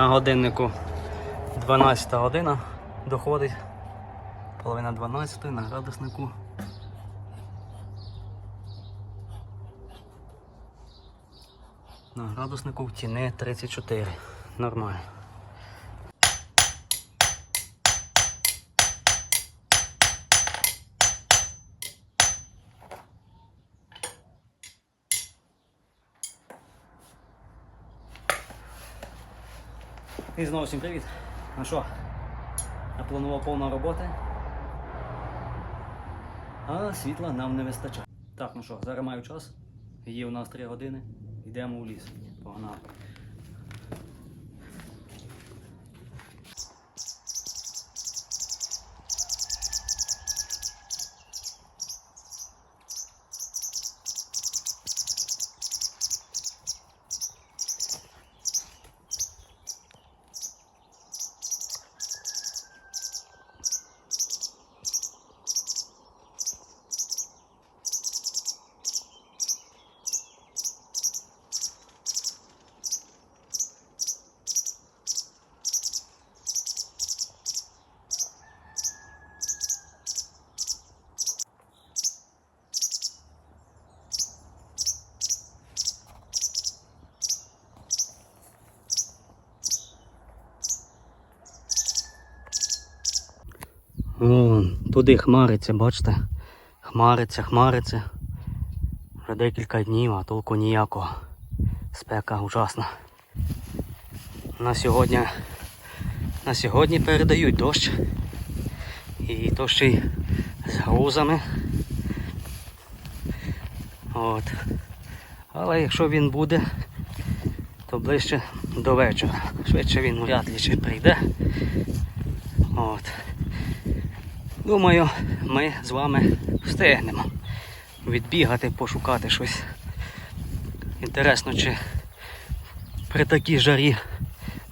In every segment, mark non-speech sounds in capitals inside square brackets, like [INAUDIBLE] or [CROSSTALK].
На годиннику 12 година доходить. Половина 12 на градуснику. На градуснику в тіни 34. Нормально. І знову всім привіт. Ну що, я планував повна роботи. А світла нам не вистачає. Так, ну що, зараз маю час. Є у нас 3 години. Йдемо у ліс. Погнали. Туди хмариться, бачите? Хмариться, хмариться. Вже декілька днів, а толку ніякого. Спека ужасна. На сьогодні, на сьогодні передають дощ. І то ще й з грузами. От. Але якщо він буде, то ближче до вечора. Швидше він вряд ли прийде. От. Думаю, ми з вами встигнемо відбігати, пошукати щось. Інтересно, чи при такій жарі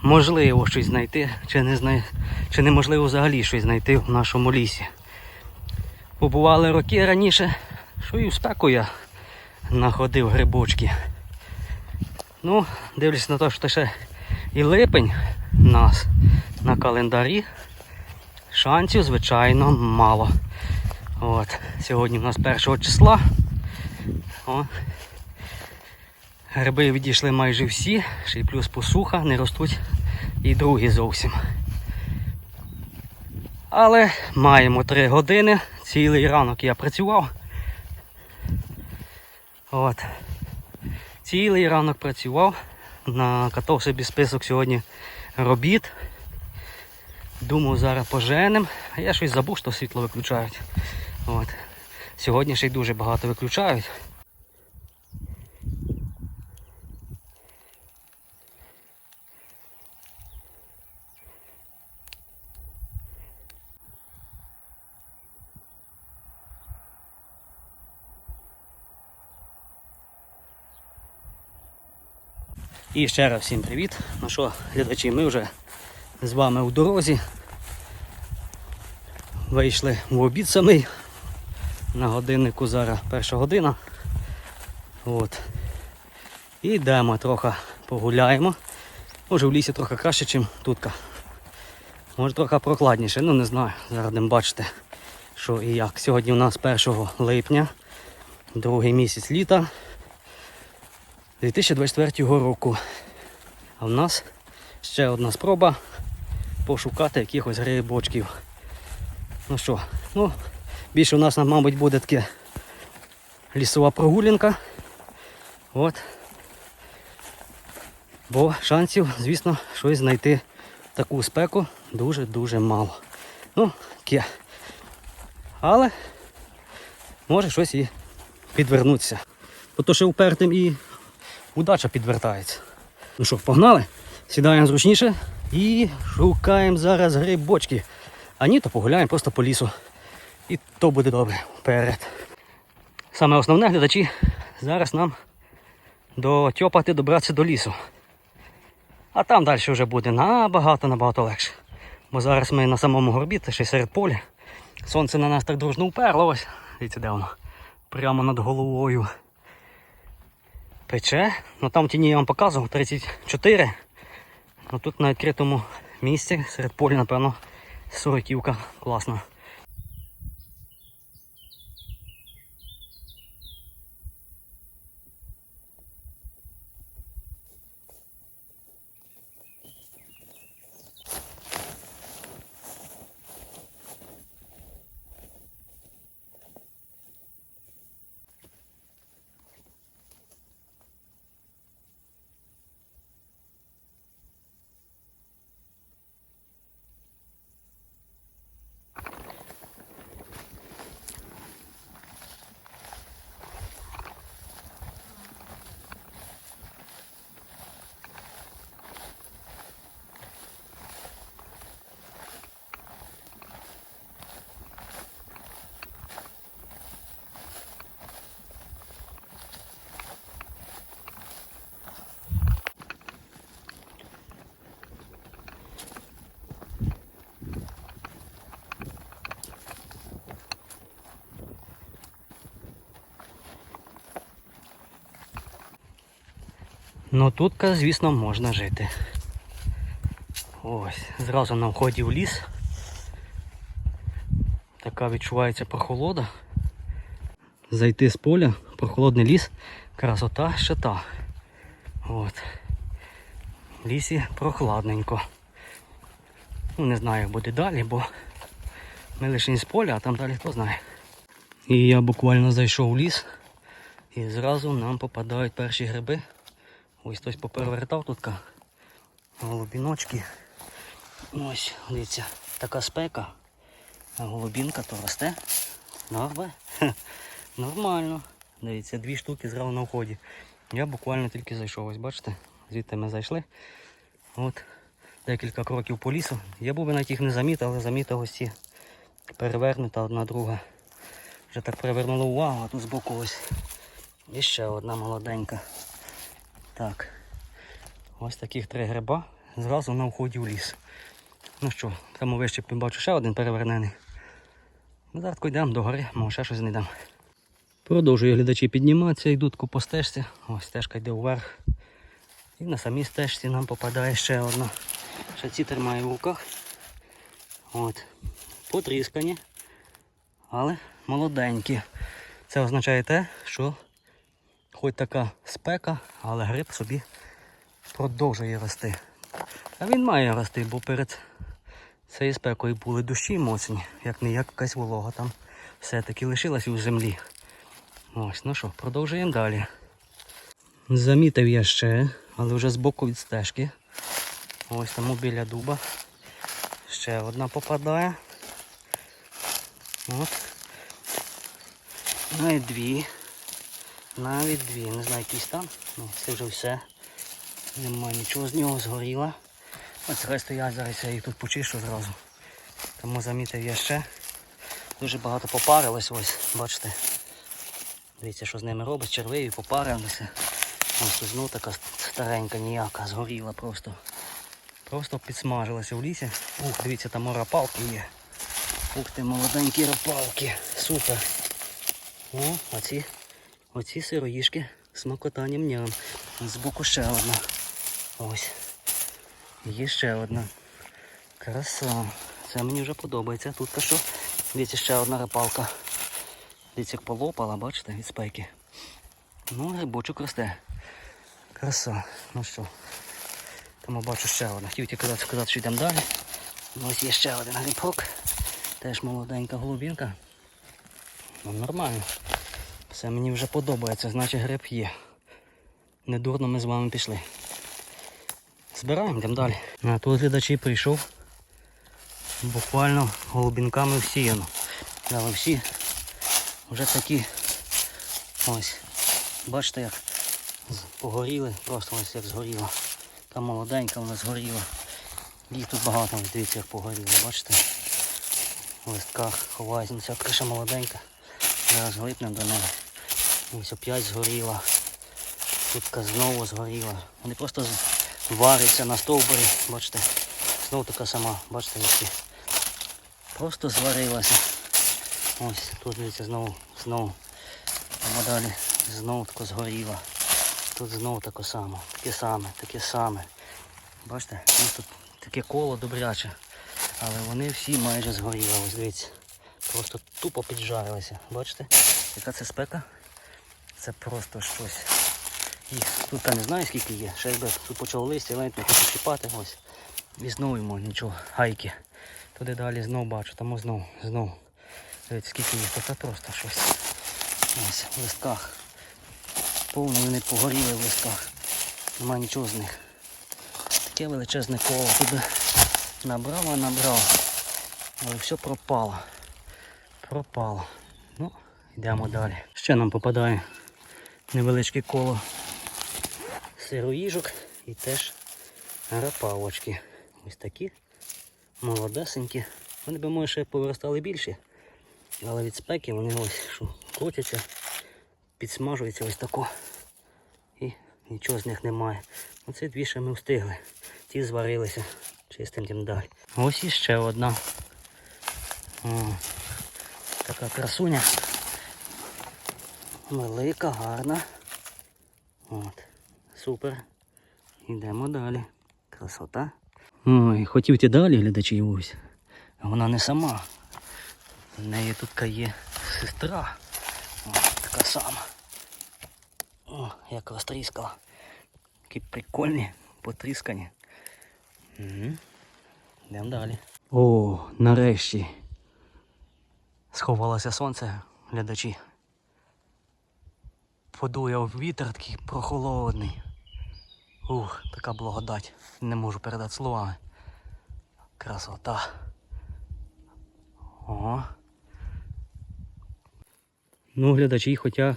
можливо щось знайти, чи не знай... чи неможливо взагалі щось знайти в нашому лісі. Побували роки раніше, що і в спеку я находив грибочки. Ну, дивлюсь на те, що ще і липень нас на календарі. Шансів, звичайно, мало. От. Сьогодні в нас 1 числа. О. Гриби відійшли майже всі, ще й плюс посуха, не ростуть і другі зовсім. Але маємо 3 години, цілий ранок я працював. От. Цілий ранок працював, накатав собі список сьогодні робіт. Думав, зараз поженем. А я щось забув, що світло виключають. От. Сьогодні ще й дуже багато виключають. І ще раз всім привіт. Ну що, глядачі, ми вже з вами у дорозі. Вийшли в обід самий. На годиннику зараз перша година. От. І йдемо трохи погуляємо. Може в лісі трохи краще, ніж тут. Може трохи прохладніше, ну не знаю. Зараз будемо бачити, що і як. Сьогодні у нас 1 липня, другий місяць літа 2024 року. А в нас ще одна спроба пошукати якихось грибочків. Ну що, ну, більше у нас, мабуть, буде таке лісова прогулянка. От. Бо шансів, звісно, щось знайти таку спеку дуже-дуже мало. Ну, таке. Але може щось і підвернутися. Бо то ще впертим і удача підвертається. Ну що, погнали? Сідаємо зручніше і шукаємо зараз грибочки. А ні, то погуляємо просто по лісу. І то буде добре вперед. Саме основне, глядачі, зараз нам дотьопати, добратися до лісу. А там далі вже буде набагато-набагато легше. Бо зараз ми на самому горбі, це ще серед поля. Сонце на нас так дружно уперло ось. Дивіться, де воно. Прямо над головою. Пече. Ну там тіні я вам показував 34. Ну тут на відкритому місці серед поля, напевно, сороківка класна. Ну тут, звісно, можна жити. Ось, зразу на вході в ліс. Така відчувається прохолода. Зайти з поля, прохолодний ліс, красота ще та. От. В лісі прохладненько. Ну, не знаю, як буде далі, бо ми лише з поля, а там далі хто знає. І я буквально зайшов в ліс і зразу нам попадають перші гриби. Ось хтось поперевертав тут голубіночки. Ось, дивіться, така спека, голубінка то росте. Норме. [LAUGHS] Нормально. Дивіться, дві штуки зразу на вході. Я буквально тільки зайшов. Ось бачите, звідти ми зайшли. От, декілька кроків по лісу. Я був би навіть їх не замітив, але замітив ось ці перевернута одна друга. Вже так привернуло увагу, а тут збоку ось. І ще одна молоденька. Так. Ось таких три гриба зразу на вході в ліс. Ну що, там вище побачу ще один перевернений. Ну, Зараз йдемо до гори, може ще щось знайдемо. Продовжую глядачі підніматися, йдуть по стежці. Ось стежка йде вверх. І на самій стежці нам попадає ще одна. Ще ці тримаю в руках. От. Потріскані, але молоденькі. Це означає те, що хоч така спека, але гриб собі продовжує рости. А він має рости, бо перед цією спекою були дощі моцні, як не якась волога там все-таки лишилась у землі. Ось, ну що, продовжуємо далі. Замітив я ще, але вже збоку від стежки. Ось тому біля дуба. Ще одна попадає. От. Навіть дві. Навіть дві. Не знаю, якийсь там. Ну, це вже все. Нема нічого з нього згоріло. Ось хай стоять зараз, я їх тут почищу зразу. Тому замітив я ще. Дуже багато попарилось, ось, бачите. Дивіться, що з ними робить, червиві попарилися. Ось знову така старенька ніяка, згоріла просто. Просто підсмажилася в лісі. Ух, дивіться, там рапалки є. Ух ти, молоденькі рапалки. Супер. О, оці, оці сироїшки смакотанням ням. Збоку ще одна. Ось. Є ще одна. Краса. Це мені вже подобається. Тут що? Дивіться, ще одна рапалка. Дивіться, як полопала, бачите, від спеки. Ну, грибочок росте. Краса. Ну що. Тому бачу ще одна. Хотів тільки казати, сказати, що йдемо далі. Ну, Ось є ще один грибок. Теж молоденька голубінка. Ну, нормально. Все мені вже подобається, значить гриб є. Недурно ми з вами пішли. Збираємо, йдемо далі. А тут глядачі прийшов. Буквально голубінками всіяно. Але всі вже такі ось. Бачите як погоріли, просто ось як згоріло. Та молоденька вона згоріла. Їх тут багато, дивіться, як погоріло, бачите? В листках ховається, ця криша молоденька. Зараз глипнемо до неї. Ось оп'ять згоріла. Тут знову згоріла. Вони просто варяться на стовбурі, бачите. Знову така сама, бачите, які. Просто зварилася. Ось тут дивіться знову, знову. А далі знову тако згоріла. Тут знову таке саме, таке саме, таке саме. Бачите, ось тут таке коло добряче. Але вони всі майже згоріли. Ось дивіться. Просто тупо піджарилися. Бачите? Яка це спека? Це просто щось. Їх тут я не знаю скільки є. Ще тут почав листя, навіть не хочу чіпати. Ось. І знову йому нічого. Гайки. Туди далі знов бачу, там знов, знов. Дивіться, скільки їх, то це просто щось. Ось в листках. Повно вони погоріли в листках. Нема нічого з них. Таке величезне коло. Туди набрав, а набрав. Але все пропало. Пропало. Ну, йдемо далі. Ще нам попадає невеличке коло сироїжок і теж рапавочки. Ось такі молодесенькі. Вони би може ще повиростали більші. Але від спеки вони ось що крутяться, підсмажуються ось тако. І нічого з них немає. Оці дві ще ми встигли. Ті зварилися чистим тим далі. Ось іще одна. О, така красуня. Велика, гарна. От. Супер. Йдемо далі. Красота. Ой, хотів йти далі, глядачі ось. Вона не сама. В неї тут є сестра. О, така сама. О, як розтріскала. Такі прикольні, потріскані. Угу. Йдемо далі. О, нарешті. Сховалося сонце, глядачі. Подуяв вітер такий прохолодний. Ух, така благодать. Не можу передати словами. Красота. О. Ну, глядачі, хоча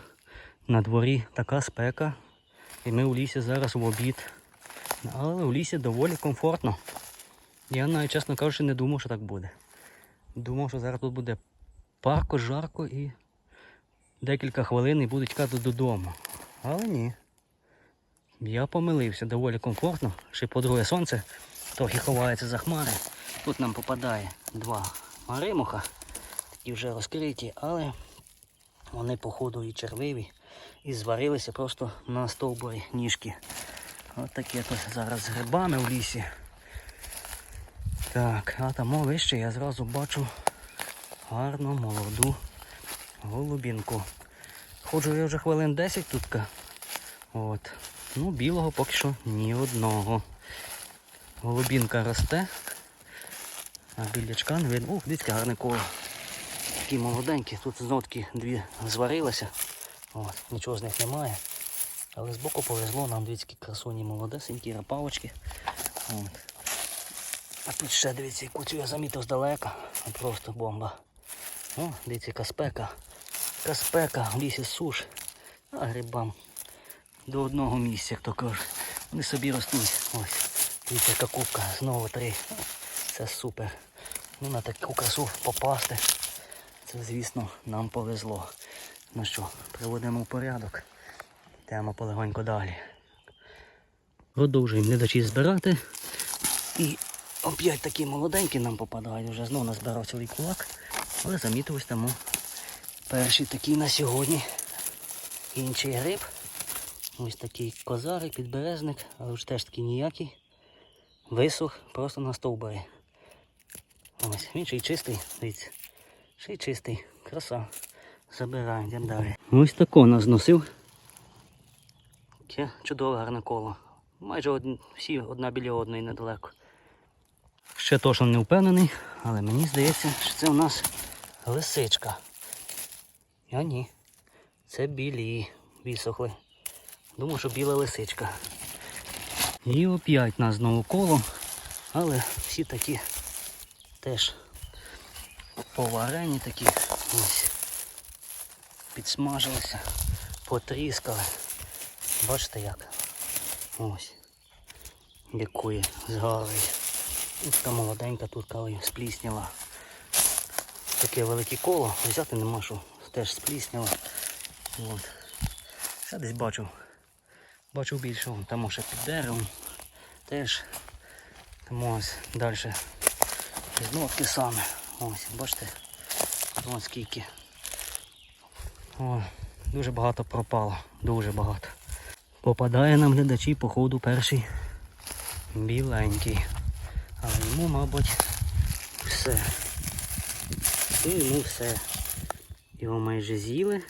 на дворі така спека. І ми в лісі зараз в обід. Але в лісі доволі комфортно. Я навіть, чесно кажучи, не думав, що так буде. Думав, що зараз тут буде парко, жарко і декілька хвилин і буду чекати додому. Але ні. Я помилився, доволі комфортно. Ще по-друге сонце трохи ховається за хмари. Тут нам попадає два маримуха, такі вже розкриті, але вони походу і червиві, і зварилися просто на стовбурі ніжки. От таке тут зараз з грибами в лісі. Так, а там вище я зразу бачу гарну молоду голубінку. Ходжу я вже хвилин 10 тут. От. Ну, білого поки що ні одного. Голубінка росте. А білячка не видно. Ух, дивіться, гарне коло. Такі молоденькі. Тут знов дві зварилися. От, нічого з них немає. Але збоку повезло, нам дивіться, красуні молодесенькі, рапавочки. От. А тут ще дивіться, яку цю я замітив здалека. Просто бомба. О, дивіться, яка спека. Яка спека, в лісі суш. А грибам до одного місця, як то кажуть. Вони собі ростуть. Ось. Дивіться, яка кубка. Знову три. Це супер. Ну на таку красу попасти. Це, звісно, нам повезло. Ну що, приводимо в порядок. Йдемо полегонько далі. Продовжуємо глядачі збирати. І оп'ять такі молоденькі нам попадають. Вже знову назбирав цілий кулак. Але замітилось тому перший такий на сьогодні. Інший гриб. Ось такий козарик, підберезник, але вже теж такий ніякий. Висох просто на стовбурі. Ось, він ще й чистий, дивіться. Ще й чистий. Краса. Забираємо, йдемо далі. Ось тако нас зносив. Таке чудове гарне коло. Майже од... всі одна біля одної недалеко. Ще точно не впевнений, але мені здається, що це у нас лисичка. А ні. Це білі висохли. Думаю, що біла лисичка. І оп'ять нас знову коло, але всі такі теж поварені такі. Ось. Підсмажилися, потріскали. Бачите як? Ось. Лікує, згарує. Ось така молоденька тут коли сплісняла. Таке велике коло, взяти нема що, теж сплісняла. От. Ще десь бачу. Бачу більше, там ще під деревом. Теж. Тому ось далі. Знову те саме. Ось, бачите? Ось скільки. О, дуже багато пропало. Дуже багато. Попадає нам глядачі по ходу перший біленький. Але йому, мабуть, все. Ну, йому все. Його майже з'їли.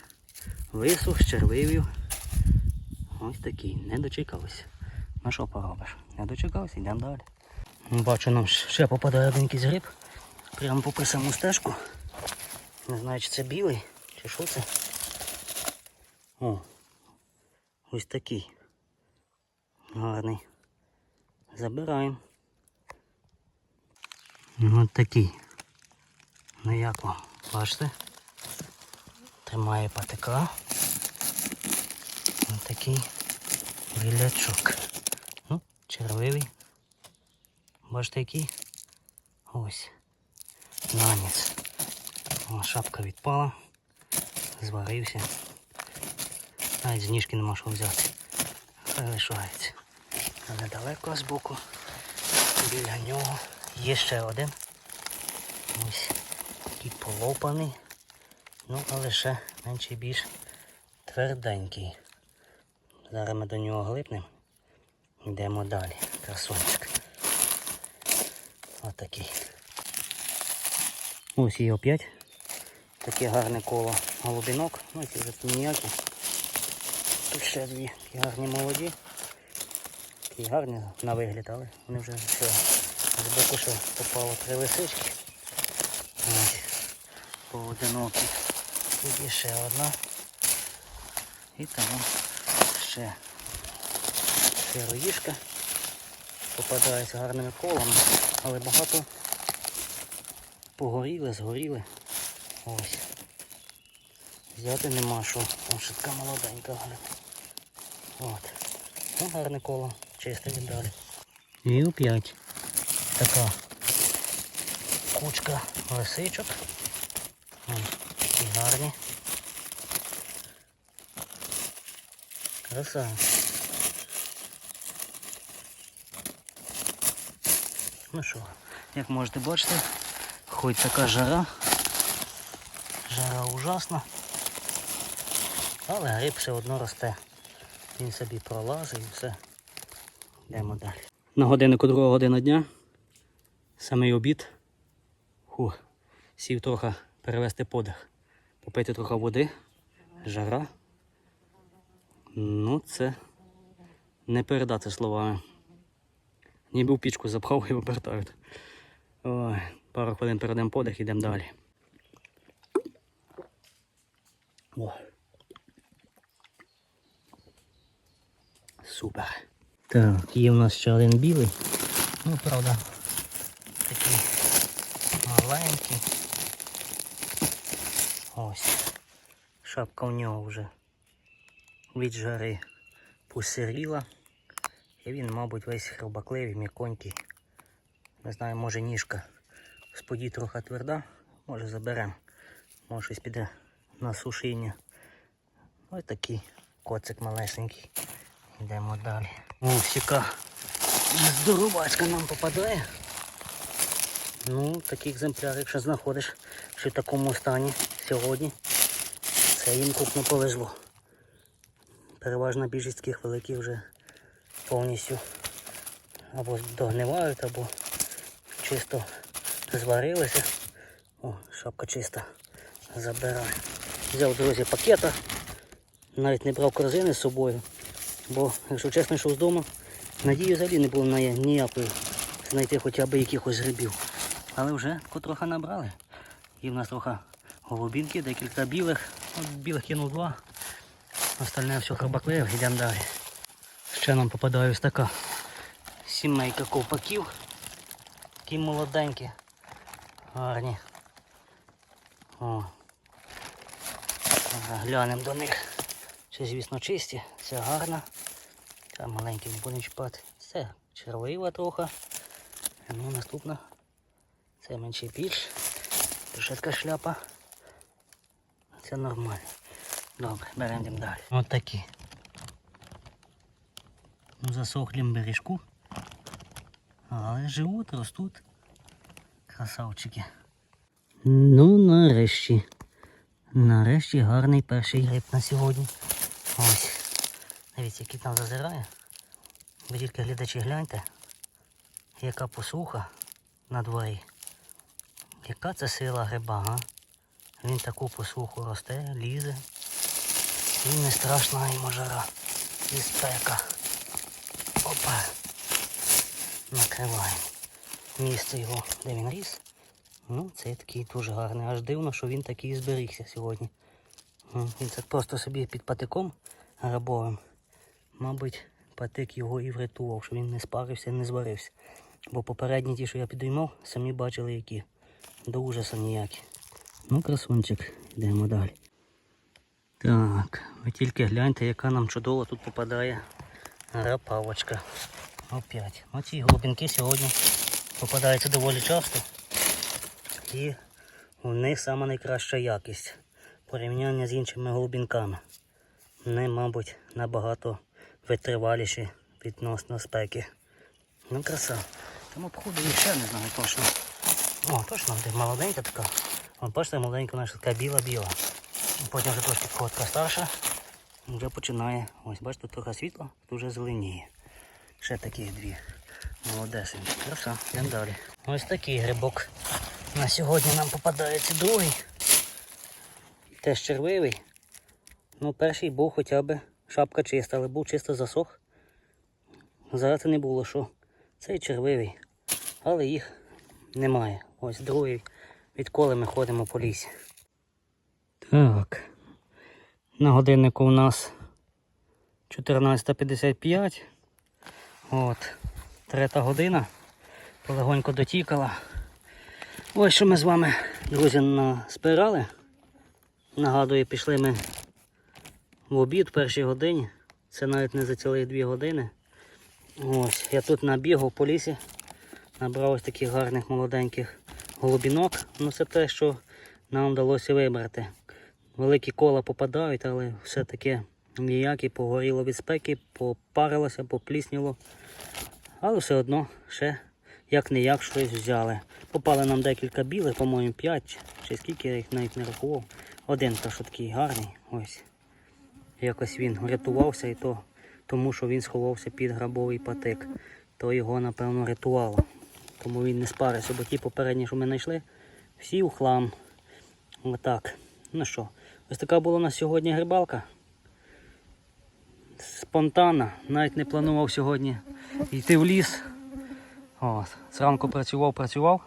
Висух, щерливів. Ось такий, не дочекався. Ну що поробиш? Не дочекався, йдемо далі. Бачу, нам ще попадає один якийсь гриб. Прямо по саму стежку. Не знаю, чи це білий, чи що це. О, ось такий. Гарний. Забираємо. Ось такий. Ну як вам? Бачите? Тримає патика. Ось такий білячок. Ну, червивий. Бачите який? Ось. Наніс. О, шапка відпала. Зварився. Навіть з ніжки нема що взяти. Хай лишається. А недалеко збоку. Біля нього є ще один. Ось такий полопаний. Ну, але ще менше більш тверденький. Зараз ми до нього глипнемо. Йдемо далі. Красунчик. Отакий. Ось і опять. Таке гарне коло голубінок. Ну, ці вже ніякі. Тут ще дві такі гарні молоді. Такі гарні на вигляд, але вони вже все. З боку ще попало три лисички. Ось. Поодинокі. Тут ще одна. І там ще сироїшка. Попадається гарними колами, але багато погоріли, згоріли. Ось. Взяти нема що. Ось така молоденька гарна. От. Ну, гарне коло. Чисте далі. І опять така кучка лисичок. Гарні. Краса. Ну що, як можете бачити, хоч така жара, жара ужасна, але гриб все одно росте. Він собі пролазить і все. Йдемо далі. На годиннику друга година дня. Самий обід. Фу, сів трохи перевести подих. Попити трохи води, жара. Ну, це не передати словами. Ніби в пічку запхав і обертають. Ой, пару хвилин передаємо подих, йдемо далі. О. Супер. Так, є в нас ще один білий. Ну, правда, такий маленький. Ось. Шапка у нього вже від жари посиріла. І він, мабуть, весь хробакливий, м'яконький. Не знаю, може ніжка споді трохи тверда, може заберемо. Може щось піде на сушіння. Ось такий коцик малесенький. Йдемо далі. О, сіка. Здоровачка нам попадає. Ну, такий екземпляр, якщо знаходиш ще в такому стані сьогодні, це їм крупно повезло. Переважна більшість таких великих вже повністю або догнивають, або чисто зварилися. О, шапка чиста. Забираю. Взяв друзі пакета. Навіть не брав корзини з собою. Бо, якщо чесно, йшов з дому, надії взагалі не було ніякої знайти хоча б якихось грибів. Але вже трохи набрали. І в нас трохи голубінки, декілька білих. От білих кинув два. Остальне все хробакливе, йдемо далі. Ще нам попадає ось така сімейка ковпаків. Такі молоденькі. Гарні. О. Глянемо до них. Це, звісно, чисті, це гарно. Та маленький не будемо чіпати. Це червива трохи. Ну, наступна. Це менше більш. Тушетка шляпа. Це нормально. Добре, беремо далі. Ось такі. У засохлім бережку. Але живуть, ростуть. Красавчики. Ну, нарешті. Нарешті гарний перший гриб на сьогодні. Ось. Дивіться, який там зазирає. Ви тільки глядачі гляньте. яка посуха на дворі. Яка це сила гриба, а? Він таку посуху росте, лізе. І не страшна йому жара. І спека. Опа. Накриваємо. Місце його, де він ріс. Ну, це такий дуже гарний. Аж дивно, що він такий зберігся сьогодні. Він це просто собі під патиком грабовим. Мабуть, патик його і врятував, що він не спарився, не зварився. Бо попередні ті, що я підіймав, самі бачили які. До ужаса ніякі. Ну, красунчик, йдемо далі. Так, ви тільки гляньте, яка нам чудово тут попадає рапавочка. Опять. Оці глибинки сьогодні попадаються доволі часто. І у них сама найкраща якість порівняння з іншими голубінками. Вони, мабуть, набагато витриваліші відносно спеки. Ну, краса. Там обходу ще не знаю точно. О, точно, де молоденька така. Вон, бачите, молоденька наша така біла-біла. Потім вже трошки ходка старша. Вже починає. Ось, бачите, трохи світло, тут вже зеленіє. Ще такі дві. Молодесенькі. Краса, йдемо далі. Ось такий грибок. На сьогодні нам попадається другий. Теж червивий. Ну, перший був хоча б шапка чиста, але був чисто засох. Зараз не було що. Цей червивий. Але їх немає. Ось другий, відколи ми ходимо по лісі. Так. На годиннику у нас 14.55. От. Третя година. Полегонько дотікала. Ось що ми з вами, друзі, назбирали. Нагадую, пішли ми в обід в першій годині. Це навіть не за цілих дві години. Ось, я тут набігав по лісі, набрав ось таких гарних молоденьких голубінок. Ну це те, що нам вдалося вибрати. Великі кола попадають, але все-таки ніякі, погоріло від спеки, попарилося, поплісніло. Але все одно ще як не як щось взяли. Попали нам декілька білих, по-моєму, 5 чи скільки я їх навіть не рахував. Один то що такий гарний. Ось. Якось він врятувався і то тому, що він сховався під грабовий патик. То його, напевно, рятувало. Тому він не спарився, бо ті попередні, що ми знайшли, всі у хлам. Отак. Ну що, ось така була у нас сьогодні грибалка. Спонтанна, навіть не планував сьогодні йти в ліс. От. Зранку працював, працював.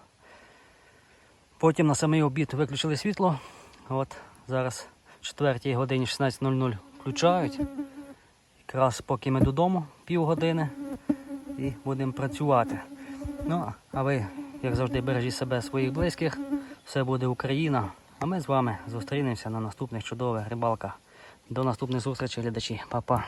Потім на самий обід виключили світло. От зараз в 4 годині 16.00 включають. Якраз поки ми додому півгодини і будемо працювати. Ну, а ви, як завжди, бережіть себе, своїх близьких. Все буде Україна. А ми з вами зустрінемося на наступних чудових рибалках. До наступних зустрічей, глядачі. Па-па.